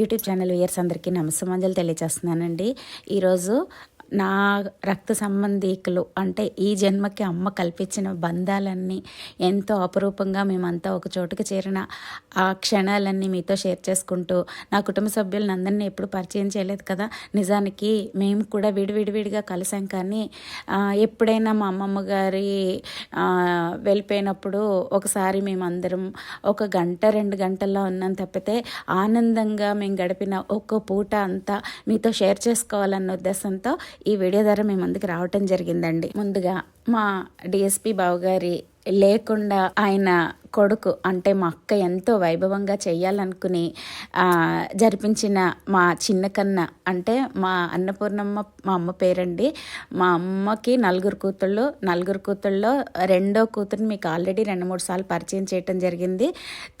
YouTube channel viewers అందరికీ నమస్సమంజలు తెలియజేస్తున్నానండి. ఈరోజు నా రక్త సంబంధీకులు అంటే ఈ జన్మకి అమ్మ కల్పించిన బంధాలన్నీ ఎంతో అపురూపంగా మేమంతా ఒక చోటుకు చేరిన ఆ క్షణాలన్నీ మీతో షేర్ చేసుకుంటూ నా కుటుంబ సభ్యులను అందరినీ ఎప్పుడు పరిచయం చేయలేదు కదా? నిజానికి మేము కూడా విడివిడివిడిగా కలిసాం కానీ ఎప్పుడైనా మా అమ్మమ్మ గారి వెళ్ళిపోయినప్పుడు ఒకసారి మేమందరం ఒక గంట రెండు గంటల్లో ఉన్నాం తప్పితే ఆనందంగా మేము గడిపిన ఒక్క పూట అంతా మీతో షేర్ చేసుకోవాలన్న ఉద్దేశంతో ఈ వీడియో ద్వారా మేము ముందుకు రావటం జరిగిందండి. ముందుగా మా డిఎస్పి బావగారి లేకుండా ఆయన కొడుకు అంటే మా అక్క ఎంతో వైభవంగా చేయాలనుకుని జరిపించిన మా చిన్న కన్న అంటే మా అన్నపూర్ణమ్మ మా అమ్మ పేరండి. మా అమ్మకి నలుగురు కూతుళ్ళు నలుగురు కూతుళ్ళలో రెండో కూతురు మీకు ఆల్రెడీ రెండు మూడు సార్లు పరిచయం చేయటం జరిగింది.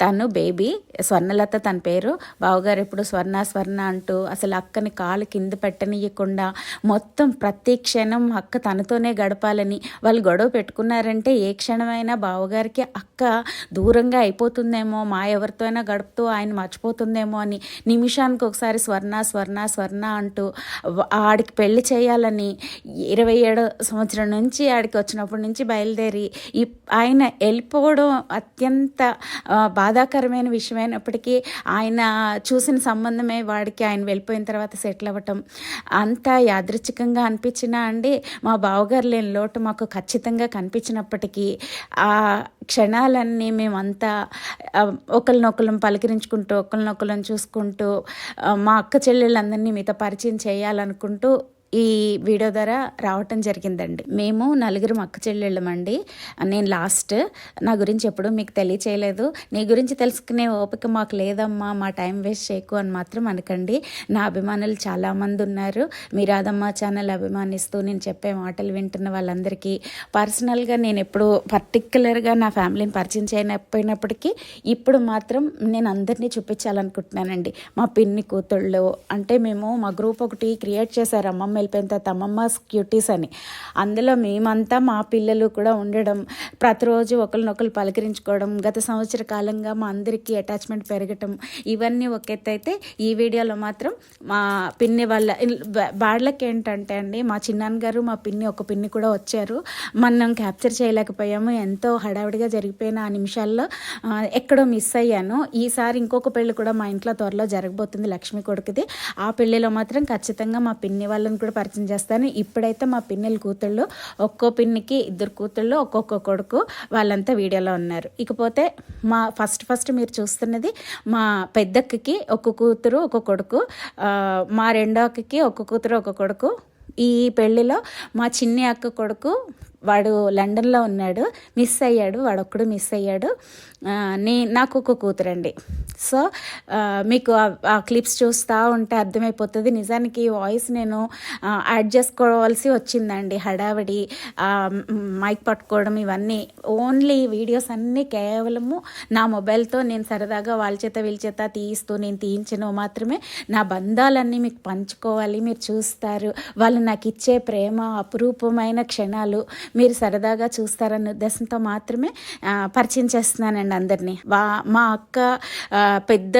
తను బేబీ స్వర్ణలత తన పేరు. బావగారు ఎప్పుడు స్వర్ణ స్వర్ణ అంటూ అసలు అక్కని కాలు కింద పెట్టనీయకుండా మొత్తం ప్రతి క్షణం అక్క తనతోనే గడపాలని వాళ్ళు గొడవ పెట్టుకున్నారంటే ఏ క్షణమైనా బావగారికి అక్క దూరంగా అయిపోతుందేమో మా ఎవరితో అయినా గడుపుతూ ఆయన మర్చిపోతుందేమో అని నిమిషానికి ఒకసారి స్వర్ణ స్వర్ణ స్వర్ణ అంటూ ఆడికి పెళ్ళి చేయాలని ఇరవై ఏడో సంవత్సరం నుంచి ఆడికి వచ్చినప్పటి నుంచి బయలుదేరి ఈ ఆయన వెళ్ళిపోవడం అత్యంత బాధాకరమైన విషయమైనప్పటికీ ఆయన చూసిన సంబంధమే వాడికి ఆయన వెళ్ళిపోయిన తర్వాత సెటిల్ అవ్వటం. అంతా యాదృచ్ఛికంగా అనిపించినా అండి మా బావగారు లేని లోటు మాకు ఖచ్చితంగా కనిపించినప్పటికీ ఆ క్షణాలన్నీ మేమంతా ఒకరినొకరం పలకరించుకుంటూ ఒకరినొకరం చూసుకుంటూ మా అక్క చెల్లెళ్ళందరినీ మీతో పరిచయం చేయాలనుకుంటూ ఈ వీడియో ద్వారా రావటం జరిగిందండి. మేము నలుగురు అక్క చెల్లెళ్ళమండి. నేను లాస్ట్ నా గురించి ఎప్పుడు మీకు తెలియచేయలేదు. నీ గురించి తెలుసుకునే ఓపిక మాకు లేదమ్మా మా టైం వేస్ట్ చేయకు అని మాత్రం అనకండి. నా అభిమానులు చాలామంది ఉన్నారు. మీ రాధమ్మ ఛానల్ అభిమానిస్తూ నేను చెప్పే మాటలు వింటున్న వాళ్ళందరికీ పర్సనల్గా నేను ఎప్పుడు పర్టిక్యులర్గా నా ఫ్యామిలీని పరిచయం చేయకపోయినప్పటికీ ఇప్పుడు మాత్రం నేను అందరినీ చూపించాలనుకుంటున్నానండి. మా పిన్ని కూతుళ్ళు అంటే మేము మా గ్రూప్ ఒకటి క్రియేట్ చేశారు అమ్మమ్మ వెళ్ళిపోయిన తర్వాత అమ్మమ్మ క్యూటీస్ అని. అందులో మేమంతా మా పిల్లలు కూడా ఉండడం ప్రతిరోజు ఒకరినొకరు పలకరించుకోవడం గత సంవత్సర కాలంగా మా అందరికీ అటాచ్మెంట్ పెరగటం ఇవన్నీ ఒక అయితే ఈ వీడియోలో మాత్రం మా పిన్ని వాళ్ళ బాడ్లకి ఏంటంటే అండి మా చిన్నాన్న గారు మా పిన్ని ఒక పిన్ని కూడా వచ్చారు. మనం క్యాప్చర్ చేయలేకపోయాము ఎంతో హడావిడిగా జరిగిపోయిన ఆ నిమిషాల్లో ఎక్కడో మిస్ అయ్యాను. ఈసారి ఇంకొక పెళ్ళి కూడా మా ఇంట్లో త్వరలో జరగబోతుంది లక్ష్మి కొడుకుది. ఆ పెళ్ళిలో మాత్రం ఖచ్చితంగా మా పిన్ని వాళ్ళని కూడా పరిచయం చేస్తాను. ఇప్పుడైతే మా పిన్నెల కూతుళ్ళు ఒక్కో పిన్నికి ఇద్దరు కూతుళ్ళు ఒక్కొక్క కొడుకు వాళ్ళంతా వీడియోలో ఉన్నారు. ఇకపోతే మా ఫస్ట్ ఫస్ట్ మీరు చూస్తున్నది మా పెద్దక్కకి ఒక కూతురు ఒక కొడుకు. మా రెండో అక్కకి ఒక కూతురు ఒక కొడుకు. ఈ పెళ్ళిలో మా చిన్ని అక్క కొడుకు వాడు లండన్లో ఉన్నాడు మిస్ అయ్యాడు వాడు ఒక్కడు మిస్ అయ్యాడు నే నాకు ఒక కూతురండి. సో మీకు ఆ- క్లిప్స్ చూస్తూ ఉంటే అర్థమైపోతుంది. నిజానికి వాయిస్ నేను యాడ్ చేసుకోవాల్సి వచ్చిందండి హడావిడి. మైక్ పట్టుకోవడం ఇవన్నీ ఓన్లీ వీడియోస్ అన్నీ కేవలము నా మొబైల్తో నేను సరదాగా వాళ్ళ చేత వీళ్ళ చేత తీయిస్తూ నేను తీయించను మాత్రమే. నా బంధాలన్నీ మీకు పంచుకోవాలి మీరు చూస్తారు. వాళ్ళు నాకు ఇచ్చే ప్రేమ అపురూపమైన క్షణాలు మీరు సరదాగా చూస్తారన్న ఉద్దేశంతో మాత్రమే పరిచయం చేస్తున్నానండి అందరినీ. వా మా అక్క పెద్ద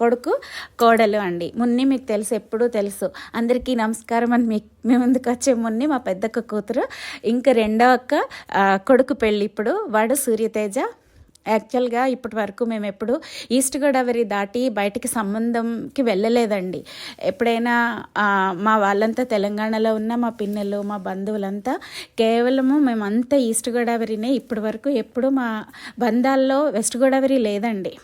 కొడుకు కోడలు అండి. మున్ని మీకు తెలుసు ఎప్పుడూ తెలుసు. అందరికీ నమస్కారం అని మీకు మీ ముందుకు వచ్చే మున్ని మా పెద్దక్క కూతురు. ఇంకా రెండో అక్క కొడుకు పెళ్ళి ఇప్పుడు వాడు సూర్యతేజ యాక్చువల్గా ఇప్పటి వరకు మేము ఎప్పుడు ఈస్ట్ గోదావరి దాటి బయటికి సంబంధంకి వెళ్ళలేదండి. ఎప్పుడైనా మా వాళ్ళంతా తెలంగాణలో ఉన్న మా పిన్నెలు మా బంధువులంతా కేవలము మేమంతా ఈస్ట్ గోదావరినే ఇప్పటి వరకు ఎప్పుడు మా బంధాల్లో వెస్ట్ గోదావరి లేదండి.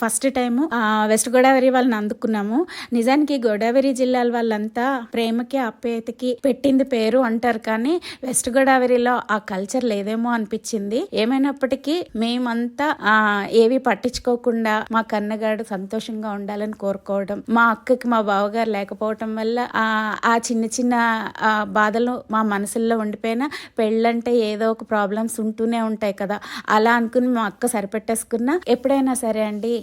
ఫస్ట్ టైము వెస్ట్ గోదావరి వాళ్ళని అందుకున్నాము. నిజానికి గోదావరి జిల్లాల వాళ్ళంతా ప్రేమకి ఆప్యాయతకి పెట్టింది పేరు అంటారు కానీ వెస్ట్ గోదావరిలో ఆ కల్చర్ లేదేమో అనిపించింది. ఏమైనప్పటికీ మేమంతా ఏవి పట్టించుకోకుండా మా కన్నగాడు సంతోషంగా ఉండాలని కోరుకోవడం మా అక్కకి మా బావగారు లేకపోవటం వల్ల ఆ చిన్న చిన్న బాధలు మా మనసుల్లో ఉండిపోయినా పెళ్ళంటే ఏదో ఒక ప్రాబ్లమ్స్ ఉంటూనే ఉంటాయి కదా. అలా అనుకుని మా అక్క సరిపెట్టేసుకున్నా ఎప్పుడైనా సరే అండి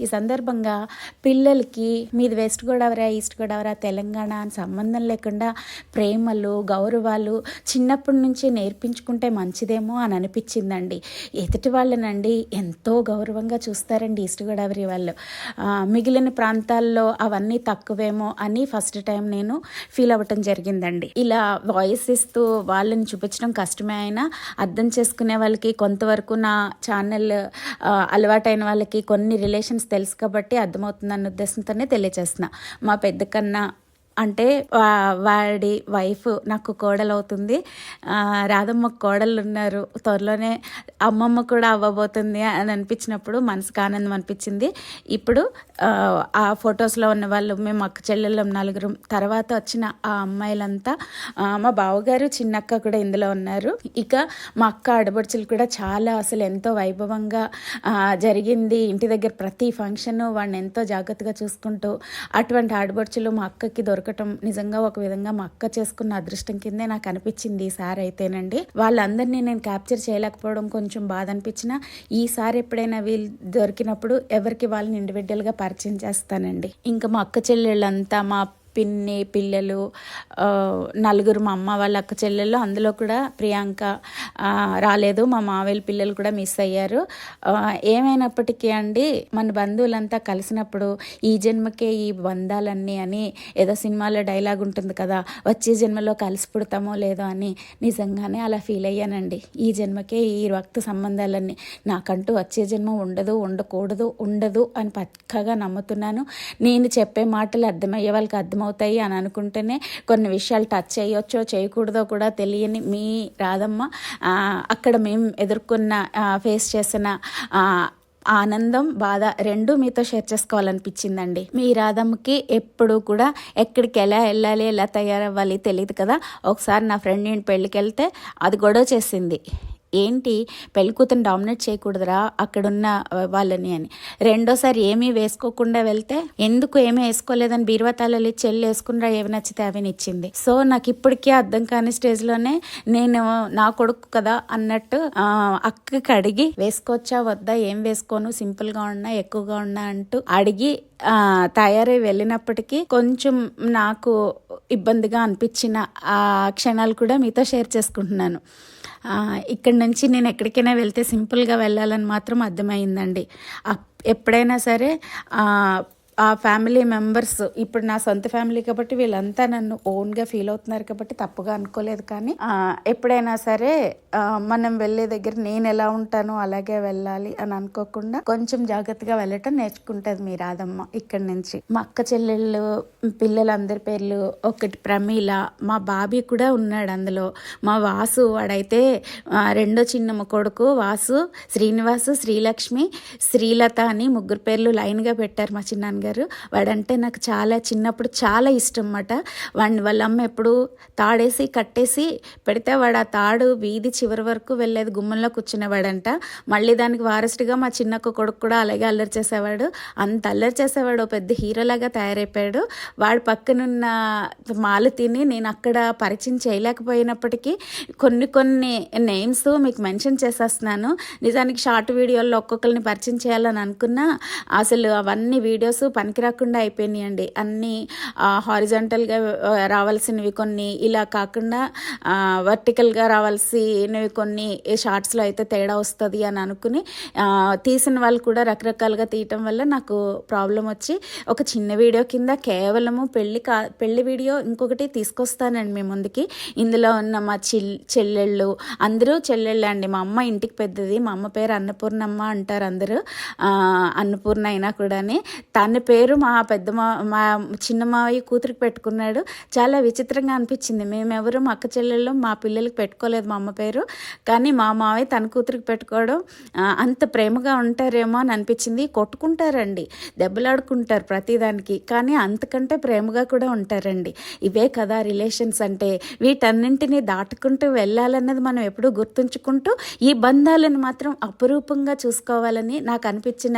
ఈ సందర్భంగా పిల్లలకి మీది వెస్ట్ గోదావరి ఈస్ట్ గోదావరి తెలంగాణ అని సంబంధం లేకుండా ప్రేమలు గౌరవాలు చిన్నప్పటి నుంచి నేర్పించుకుంటే మంచిదేమో అని అనిపించిందండి. ఎదుటి వాళ్ళనండి ఎంతో గౌరవంగా చూస్తారండి ఈస్ట్ గోదావరి వాళ్ళు. మిగిలిన ప్రాంతాల్లో అవన్నీ తక్కువేమో అని ఫస్ట్ టైం నేను ఫీల్ అవ్వటం జరిగిందండి. ఇలా వాయిస్ ఇస్తూ వాళ్ళని చూపించడం కష్టమే అయినా అర్థం చేసుకునే వాళ్ళకి కొంతవరకు నా ఛానల్ అలవాటైన వాళ్ళకి కొన్ని రిలేషన్స్ తెలుసు కాబట్టి అర్థమవుతుందన్న ఉద్దేశంతోనే తెలియజేస్తున్నా మా పెద్ద కన్నా అంటే వా- వాడి వైఫ్ నాకు కోడలు అవుతుంది రాధమ్మ కోడలు ఉన్నారు త్వరలోనే అమ్మమ్మ కూడా అవ్వబోతుంది అని అనిపించినప్పుడు మనసుకు ఆనందం అనిపించింది. ఇప్పుడు ఆ, ఫొటోస్లో ఉన్న వాళ్ళు మేము అక్క చెల్లెళ్ళం నలుగురు తర్వాత వచ్చిన ఆ అమ్మాయిలంతా మా బావగారు చిన్నక్క కూడా ఇందులో ఉన్నారు. ఇక మా అక్క ఆడబడుచులు కూడా చాలా అసలు ఎంతో వైభవంగా జరిగింది. ఇంటి దగ్గర ప్రతి ఫంక్షన్ వాడిని ఎంతో జాగ్రత్తగా చూసుకుంటూ అటువంటి ఆడబడుచులు మా అక్కకి దొరకటం నిజంగా ఒక విధంగా మా అక్క చేసుకున్న అదృష్టం కిందే నాకు అనిపించింది ఈసారి అయితేనండి. వాళ్ళందరినీ నేను క్యాప్చర్ చేయలేకపోవడం కొంచెం బాధ అనిపించిన ఈసారి ఎప్పుడైనా వీళ్ళు దొరికినప్పుడు ఎవరికి వాళ్ళని ఇండివిజువల్గా పరిచయం చేస్తానండి. ఇంకా మా అక్క చెల్లెళ్ళంతా మా పిన్ని పిల్లలు నలుగురు మా అమ్మ వాళ్ళ అక్క చెల్లెళ్ళు అందులో కూడా ప్రియాంక రాలేదు. మా మావేలు పిల్లలు కూడా మిస్ అయ్యారు. ఏమైనప్పటికీ అండి మన బంధువులంతా కలిసినప్పుడు ఈ జన్మకే ఈ బంధాలన్నీ అని ఏదో సినిమాలో డైలాగ్ ఉంటుంది కదా వచ్చే జన్మలో కలిసి పుడతామో లేదో అని నిజంగానే అలా ఫీల్ అయ్యానండి. ఈ జన్మకే ఈ రక్త సంబంధాలన్నీ. నాకంటూ వచ్చే జన్మ ఉండదు ఉండకూడదు ఉండదు అని పక్కగా నమ్ముతున్నాను. నేను చెప్పే మాటలు అర్థమయ్యే వాళ్ళకి అర్థమవుతాయి అని అనుకుంటేనే కొన్ని విషయాలు టచ్ చేయొచ్చో చేయకూడదో కూడా తెలియని మీ రాధమ్మ అక్కడ మేము ఎదుర్కొన్న ఫేస్ చేసిన ఆనందం బాధ రెండు మీతో షేర్ చేసుకోవాలనిపించిందండి. మీ రాధమ్మకి ఎప్పుడు కూడా ఎక్కడికి ఎలా వెళ్ళాలి ఎలా తయారవ్వాలి తెలియదు కదా. ఒకసారి నా ఫ్రెండ్ నేను పెళ్ళికి వెళ్తే అది గొడవ చేసింది. ఏంటి పెళ్ళి కూతురు డామినేట్ చేయకూడదురా? అక్కడున్న వాళ్ళని అని. రెండోసారి ఏమీ వేసుకోకుండా వెళ్తే ఎందుకు ఏమీ వేసుకోలేదని బీరువా తాళాలు ఇచ్చి చెల్లి వేసుకున్నరా ఏవి నచ్చితే అవి ఇచ్చింది. సో నాకు ఇప్పటికీ అర్థం కాని స్టేజ్లోనే నేను నా కొడుకు కదా అన్నట్టు అక్కకి అడిగి వేసుకోవచ్చా? వద్దా? ఏం వేసుకోను? సింపుల్గా ఉన్నా ఎక్కువగా ఉన్నా? అంటూ అడిగి తయారై వెళ్ళినప్పటికీ కొంచెం నాకు ఇబ్బందిగా అనిపించిన ఆ క్షణాలు కూడా మీతో షేర్ చేసుకుంటున్నాను. ఇక్కడి నుంచి నేను ఎక్కడికైనా వెళ్తే సింపుల్గా వెళ్ళాలని మాత్రం అర్థమైందండి. అప్- ఎప్పుడైనా సరే ఆ, ఫ్యామిలీ మెంబర్స్ ఇప్పుడు నా సొంత ఫ్యామిలీ కాబట్టి వీళ్ళంతా నన్ను ఓన్గా ఫీల్ అవుతున్నారు కాబట్టి తప్పుగా అనుకోలేదు కానీ ఎప్పుడైనా సరే మనం వెళ్ళే దగ్గర నేను ఎలా ఉంటానో అలాగే వెళ్ళాలి అని అనుకోకుండా కొంచెం జాగ్రత్తగా వెళ్ళటం నేర్చుకుంటుంది మీ రాధమ్మ ఇక్కడి నుంచి. మా అక్క చెల్లెళ్ళు పిల్లలందరి పేర్లు ఒకటి ప్రమీల మా బాబీ కూడా ఉన్నాడు అందులో. మా వాసు వాడైతే రెండో చిన్నమ్మ కొడుకు వాసు శ్రీనివాసు శ్రీలక్ష్మి శ్రీలత అని ముగ్గురు పేర్లు లైన్గా పెట్టారు మా సింగర్ వాడంటే నాకు చాలా చిన్నప్పుడు చాలా ఇష్టం అన్నమాట వాడిని వాళ్ళ అమ్మ ఎప్పుడు తాడేసి కట్టేసి పెడితే వాడు ఆ తాడు వీధి చివరి వరకు వెళ్ళేది గుమ్మంలో కూర్చునేవాడంట మళ్ళీ దానికి వారసుడిగా మా చిన్నక్క కొడుకు కూడా అలాగే అల్లరి చేసేవాడు. అంత అల్లరి చేసేవాడు పెద్ద హీరోలాగా తయారైపోయాడు. వాడు పక్కనున్న మాలు తిని నేను అక్కడ పరిచయం చేయలేకపోయినప్పటికీ కొన్ని కొన్ని నేమ్స్ మీకు మెన్షన్ చేసేస్తున్నాను. నిజానికి షార్ట్ వీడియోల్లో ఒక్కొక్కరిని పరిచయం చేయాలని అనుకున్నా. అసలు అవన్నీ వీడియోస్ పనికిరాకుండా అయిపోయినాయండి. అన్నీ హారిజంటల్గా రావాల్సినవి కొన్ని ఇలా కాకుండా వర్టికల్గా రావాల్సినవి కొన్ని షార్ట్స్లో అయితే తేడా వస్తుంది అని అనుకుని తీసిన వాళ్ళు కూడా రకరకాలుగా తీయటం వల్ల నాకు ప్రాబ్లం వచ్చి ఒక చిన్న వీడియో కింద కేవలము పెళ్ళి కా పెళ్ళి వీడియో ఇంకొకటి తీసుకొస్తానండి మీ ముందుకి. ఇందులో ఉన్న మా చిల్ చెల్లెళ్ళు అందరూ చెల్లెళ్ళే అండి. మా అమ్మ ఇంటికి పెద్దది మా అమ్మ పేరు అన్నపూర్ణమ్మ అంటారు అందరూ. అన్నపూర్ణ అయినా కూడాని తన పేరు మా పెద్ద మా మా చిన్న మావయ్య కూతురికి పెట్టుకున్నాడు. చాలా విచిత్రంగా అనిపించింది. మేమెవరు మా అక్క చెల్లెళ్ళు మా పిల్లలకి పెట్టుకోలేదు మా అమ్మ పేరు. కానీ మా మావయ్య తన కూతురికి పెట్టుకోవడం అంత ప్రేమగా ఉంటారేమో అని అనిపించింది. కొట్టుకుంటారండి. దెబ్బలాడుకుంటారు ప్రతిదానికి. కానీ అంతకంటే ప్రేమగా కూడా ఉంటారండి. ఇవే కదా రిలేషన్స్ అంటే. వీటన్నింటినీ దాటుకుంటూ వెళ్ళాలన్నది మనం ఎప్పుడూ గుర్తుంచుకుంటూ ఈ బంధాలను మాత్రం అపురూపంగా చూసుకోవాలని నాకు అనిపించిన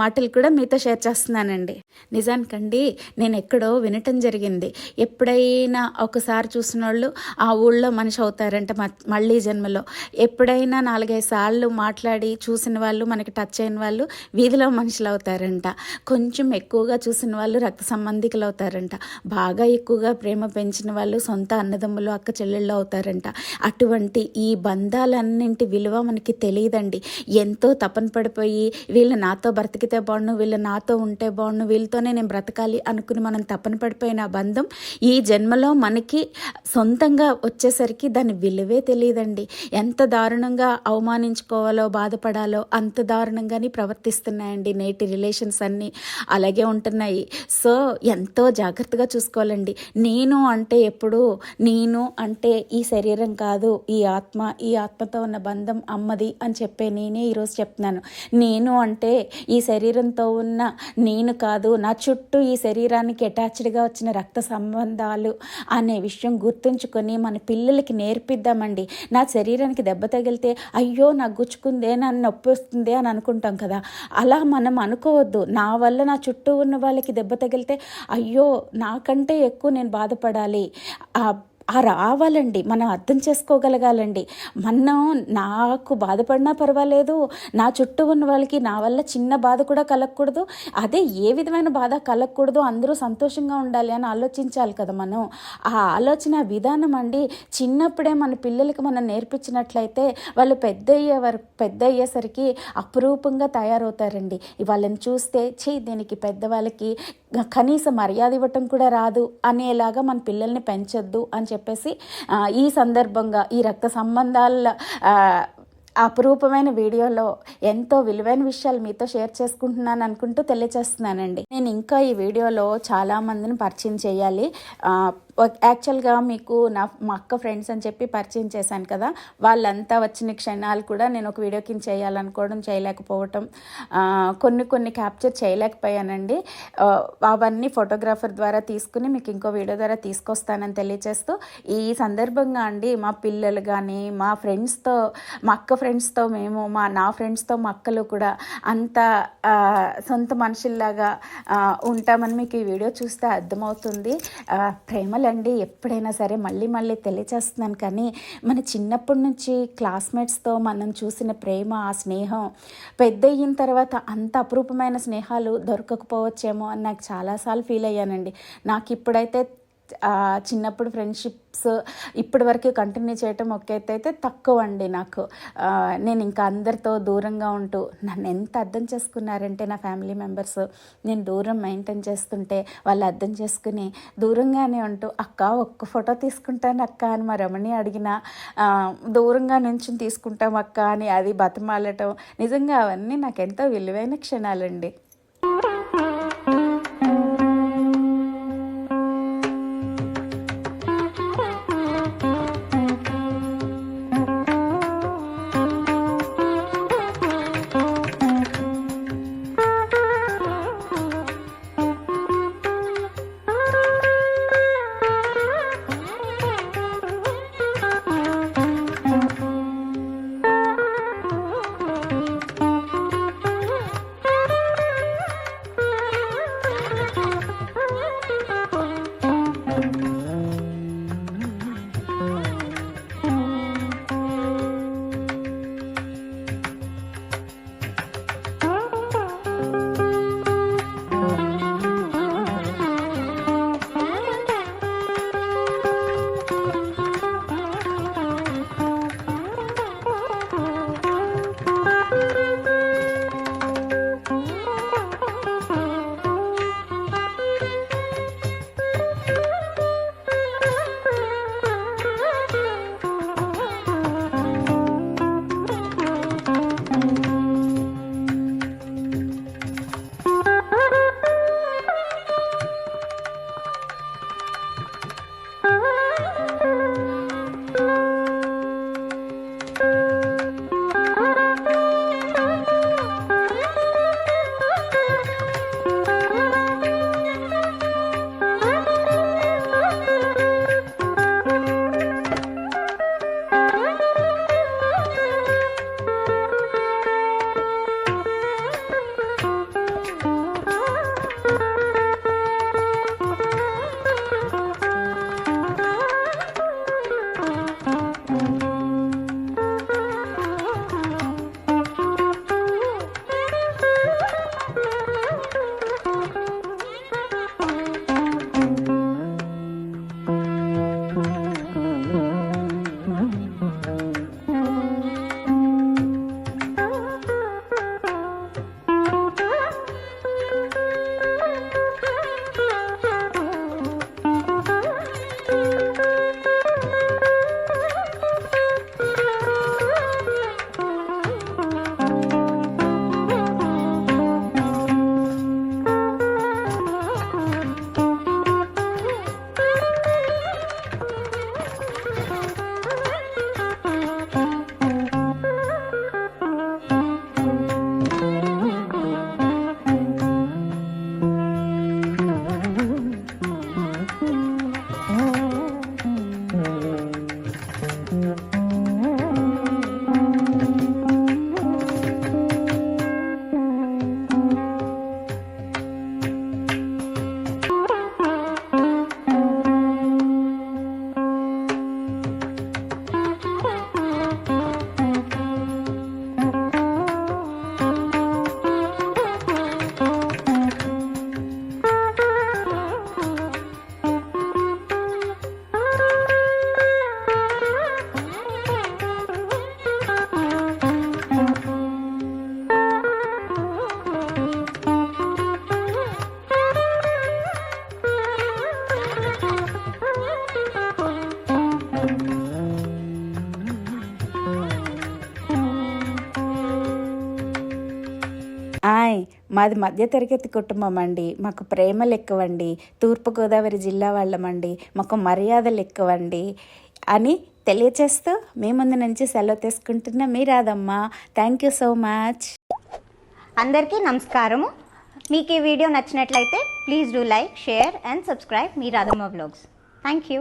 మాటలు కూడా మీతో షేర్ చేస్తున్నాను చెప్తానండి నిజానికండి నేను ఎక్కడో వినటం జరిగింది. ఎప్పుడైనా ఒకసారి చూసిన వాళ్ళు ఆ ఊళ్ళో మనిషి అవుతారంట మ- మళ్ళీ జన్మలో. ఎప్పుడైనా నాలుగైదు సార్లు మాట్లాడి చూసిన వాళ్ళు మనకి టచ్ అయిన వాళ్ళు వీధిలో మనుషులు అవుతారంట. కొంచెం ఎక్కువగా చూసిన వాళ్ళు రక్త సంబంధికులు అవుతారంట. బాగా ఎక్కువగా ప్రేమ పెంచిన వాళ్ళు సొంత అన్నదమ్ములు అక్క చెల్లెళ్ళు అవుతారంట. అటువంటి ఈ బంధాలన్నింటి విలువ మనకి తెలియదండి. ఎంతో తపన పడిపోయి వీళ్ళు నాతో బ్రతికితే బాగుండు వీళ్ళు నాతో ఉంటే బాగుండు వీళ్ళతోనే నేను బ్రతకాలి అనుకుని మనం తపన పడిపోయిన బంధం ఈ జన్మలో మనకి సొంతంగా వచ్చేసరికి దాని విలువే తెలియదండి. ఎంత దారుణంగా అవమానించుకోవాలో బాధపడాలో అంత దారుణంగానే ప్రవర్తిస్తున్నాయండి నేటి రిలేషన్స్ అన్నీ. అలాగే ఉంటున్నాయి. సో ఎంతో జాగ్రత్తగా చూసుకోవాలండి. నేను అంటే ఎప్పుడు నేను అంటే ఈ శరీరం కాదు ఈ ఆత్మ ఈ ఆత్మతో ఉన్న బంధం అమ్మది అని చెప్పే నేనే ఈరోజు చెప్తున్నాను. నేను అంటే ఈ శరీరంతో ఉన్న నేను కాదు నా చుట్టూ ఈ శరీరానికి అటాచ్డ్గా వచ్చిన రక్త సంబంధాలు అనే విషయం గుర్తుంచుకొని మన పిల్లలకి నేర్పిద్దామండి. నా శరీరానికి దెబ్బ తగిలితే అయ్యో నాకు గుచ్చుకుందే నన్ను నొప్పి వస్తుంది అని అనుకుంటాం కదా. అలా మనం అనుకోవద్దు. నా వల్ల నా చుట్టూ ఉన్న వాళ్ళకి దెబ్బ తగిలితే అయ్యో నాకంటే ఎక్కువ నేను బాధపడాలి. ఆ రావాలండి. మనం అర్థం చేసుకోగలగాలండి. మనం నాకు బాధపడినా పర్వాలేదు. నా చుట్టూ ఉన్న వాళ్ళకి నా వల్ల చిన్న బాధ కూడా కలగకూడదు. అదే ఏ విధమైన బాధ కలగకూడదు. అందరూ సంతోషంగా ఉండాలి అని ఆలోచించాలి కదా మనం. ఆ ఆలోచన విధానం అండి. చిన్నప్పుడే మన పిల్లలకి మనం నేర్పించినట్లయితే వాళ్ళు పెద్ద అయ్యే వరకు పెద్ద అయ్యేసరికి అపురూపంగా తయారవుతారండి. వాళ్ళని చూస్తే చే దీనికి పెద్దవాళ్ళకి కనీస మర్యాద ఇవ్వటం కూడా రాదు అనేలాగా మన పిల్లల్ని పెంచొద్దు అని చెప్పేసి ఈ సందర్భంగా ఈ రక్త సంబంధాల అపురూపమైన వీడియోలో ఎంతో విలువైన విషయాలు మీతో షేర్ చేసుకుంటున్నాను అనుకుంటూ తెలియచేస్తున్నానండి. నేను ఇంకా ఈ వీడియోలో చాలా మందిని పరిచయం చేయాలి. యాక్చువల్గా మీకు నా మా అక్క ఫ్రెండ్స్ అని చెప్పి పరిచయం చేశాను కదా వాళ్ళంతా వచ్చిన క్షణాలు కూడా నేను ఒక వీడియో కింద చేయాలనుకోవడం చేయలేకపోవటం కొన్ని కొన్ని క్యాప్చర్ చేయలేకపోయానండి. అవన్నీ ఫోటోగ్రాఫర్ ద్వారా తీసుకుని మీకు ఇంకో వీడియో ద్వారా తీసుకొస్తానని తెలియచేస్తూ ఈ సందర్భంగా అండి మా పిల్లలు కానీ మా ఫ్రెండ్స్తో మా అక్క ఫ్రెండ్స్తో మేము మా నా ఫ్రెండ్స్తో మా అక్కలు కూడా అంత సొంత మనుషుల్లాగా ఉంటామని మీకు ఈ వీడియో చూస్తే అర్థమవుతుంది. ప్రేమ అండి ఎప్పుడైనా సరే మళ్ళీ మళ్ళీ తెలియచేస్తున్నాను. కానీ మన చిన్నప్పటి నుంచి క్లాస్మేట్స్తో మనం చూసిన ప్రేమ ఆ స్నేహం పెద్ద అయిన తర్వాత అంత అపురూపమైన స్నేహాలు దొరకకపోవచ్చేమో అని నాకు చాలాసార్లు ఫీల్ అయ్యానండి. నాకు ఇప్పుడైతే చిన్నప్పుడు ఫ్రెండ్షిప్స్ ఇప్పటి వరకు కంటిన్యూ చేయటం ఒక అయితే తక్కువ అండి నాకు నేను ఇంకా అందరితో దూరంగా ఉంటూ నన్ను ఎంత అర్థం చేసుకున్నారంటే నా ఫ్యామిలీ మెంబర్స్ నేను దూరం మెయింటైన్ చేస్తుంటే వాళ్ళు అర్థం చేసుకుని దూరంగానే ఉంటూ అక్క ఒక్క ఫోటో తీసుకుంటాను అక్క అని మా రమణి అడిగిన దూరంగా నుంచి తీసుకుంటాం అక్క అని అది బతమాలటం నిజంగా అవన్నీ నాకు ఎంతో విలువైన క్షణాలండి. మాది మధ్యతరగతి కుటుంబం అండి మాకు ప్రేమలు ఎక్కువండి తూర్పుగోదావరి జిల్లా వాళ్ళమండి. మాకు మర్యాదలు ఎక్కువండి అని తెలియచేస్తూ మీ ముందు నుంచి సెలవు తీసుకుంటున్న మీ Radhamma thank you so much అందరికీ నమస్కారము. మీకు ఈ వీడియో నచ్చినట్లయితే please do like share and subscribe me Radhamma vlogs thank you